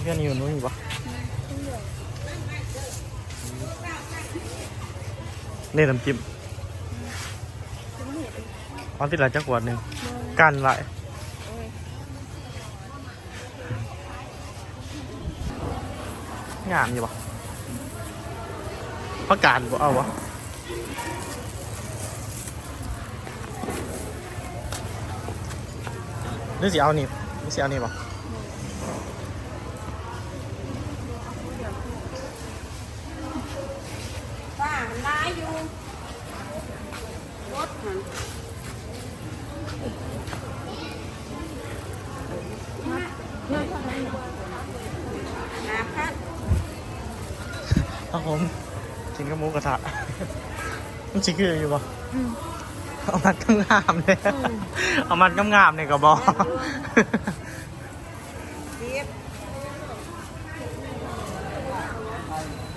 เพื่อนอยู่นู้นอยู่ปะนี่น้ำจิ้มเอาติดหลายจักขวดหนึ่งกันไว้งามอยู่ปะประกาศบ่เอาวะนี่สิเอานี่นี่สิเอานี่ปะ ป้ามันร้ายอยู่รถมันนาพัด ครับผมกินกับหมูกระทะมันชิคืออยู่ปะเอามัดกำงามเลยเอามัดกำงามเนี่ยก็บอกเสียบ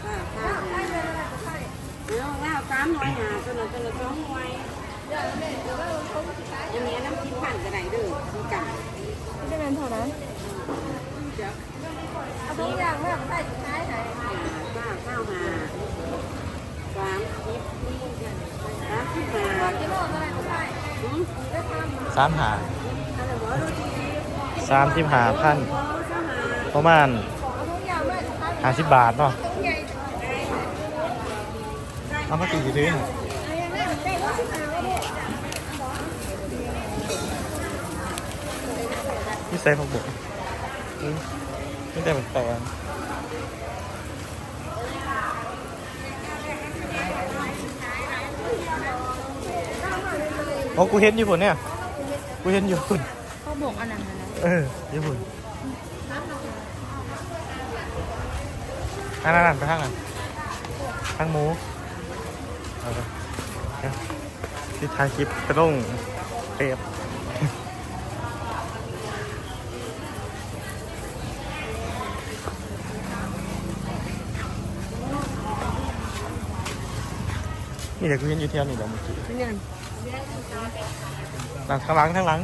อ่าค่ะเอาเอาสามหน่วยหาตัวละตัวละสองหน่วย อันนี้น้ำจิ้มผ่านกระไดเด้อมีกันไม่ได้เป็นเท่านั้นเอาทุกอย่างม่เอาใส่สุดท้ายไหนข้าวข้าวหาสามสิบสามสิบห้ากิโลเท่าไหร่ก็ได้สามหาสามสิบหาพันหมอสหาประมาณเอาทุกอย่างไม่ห้าสิบบาทเนาะทุกอย่างเอามาตีซื้อหน่อย เอาอย่างนั้นได้ก็สิบห้าก็ได้ นี่ใส่ผักบุกนี่ได้เหมือนแตงโอ้กูเห็นอยู่พุ่นเนี่ย กูเห็นอยู่พุ่นเขาบอกอันนั้นนะเออญี่ปุ่นนั่นนั่นไปทางนั้นทางหมูเอาไปเดี๋ยวที่ถ่ายคลิปกระด้งเปี นี่เดี๋ยวกูเห็นอยู่เที่ยวนี่เดี๋ยวเมื่อกี้เนี่ยหลังข้างหลังข้างหลัง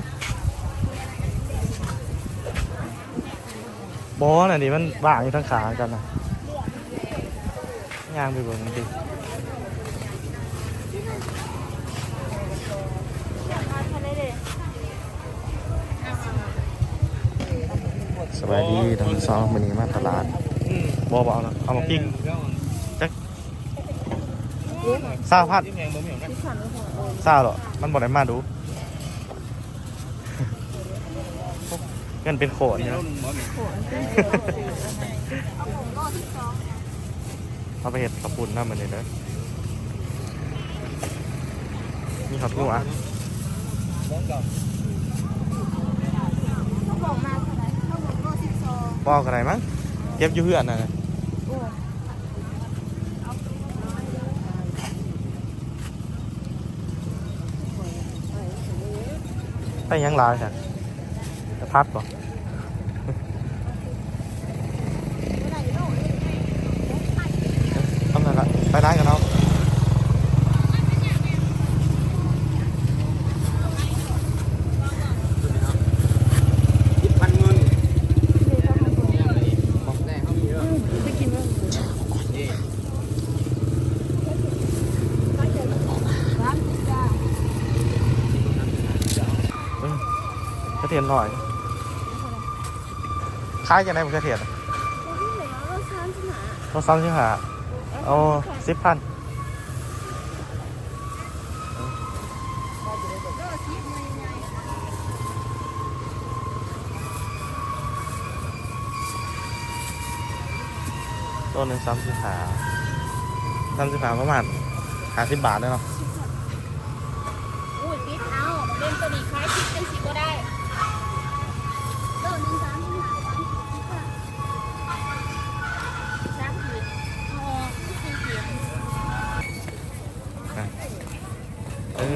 บอสน่ะนี่มันว่างอยู่ทั้งขากันนะย่างไปเบิ่งมันดิสวัสดีทั้งสองวันนี้มาตลาดบอบเอานะเอามาปิ้งจัก ซาพัดซาหรอมันบอกได้มาดู เงินเป็นโขนเนี่ยเอาไปเห็ดกระปุ่นน้ำมันเลยเด้อมีขอทั่ขาบอกมาเท่าไหร่เขาบอกอะไรมั้งเก็บอยู่เพื่อนนะนะ โอ้ ไปยังหลาวจ้ะจะพัดบ่ะทำนั่นละไปร้านกันเนาะเออกระ เทียมหน่อยค้ายจะได้มันกระเทียมเราซ้ำใช่ไหมเอาสิบพันตัวหนึ่งสามสิบหาสามสิบหาประมาณหาสิบบาทเลยเนาะ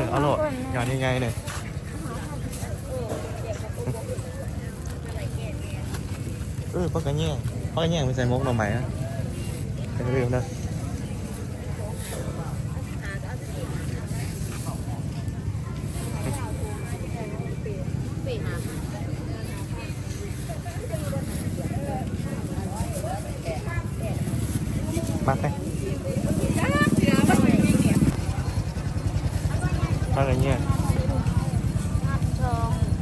อเอาโหลดงานยังไงเนี่ยเออพักกันแย่งพักกันแย่งไปใส่มกหน่อไม้นะเป็นเรื่องนะ no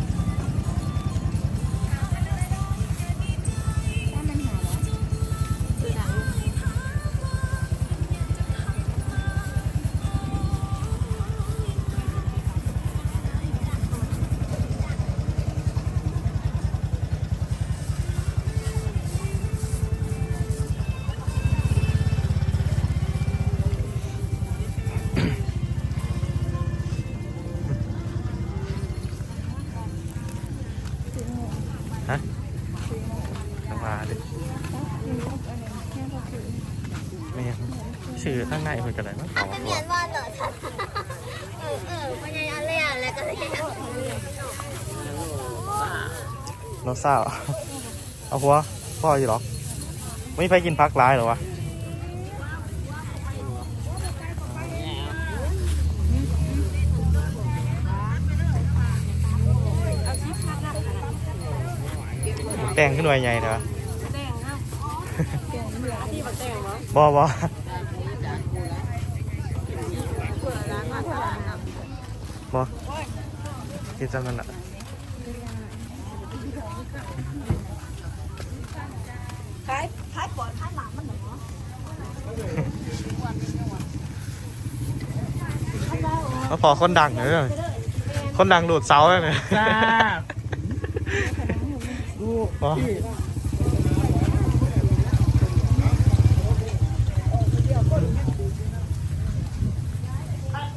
ไม่ยังชื่อข้างในเพิ่นก็ได้มั้งเอาเรียนว่าเหรอท่านเออเออพยายามเรียนแล้วก็เรียนรสเศร้าเอาหัวพ่ออยู่หรอไม่ไปกินพักร้ายเหรอวะแต่งขึ้นหน่วยใหญ่เด้อแต่งครับ ที่มาแต่งเหรอบอบอเปิดร้านมาเท่าไหร่ครับบอคิดจำนั้นอะขายขายปอดขายหลังมันเหรอมาพอคนดังเลยคนดังหลุดเสาเลยเนี่ยจ้าบอที่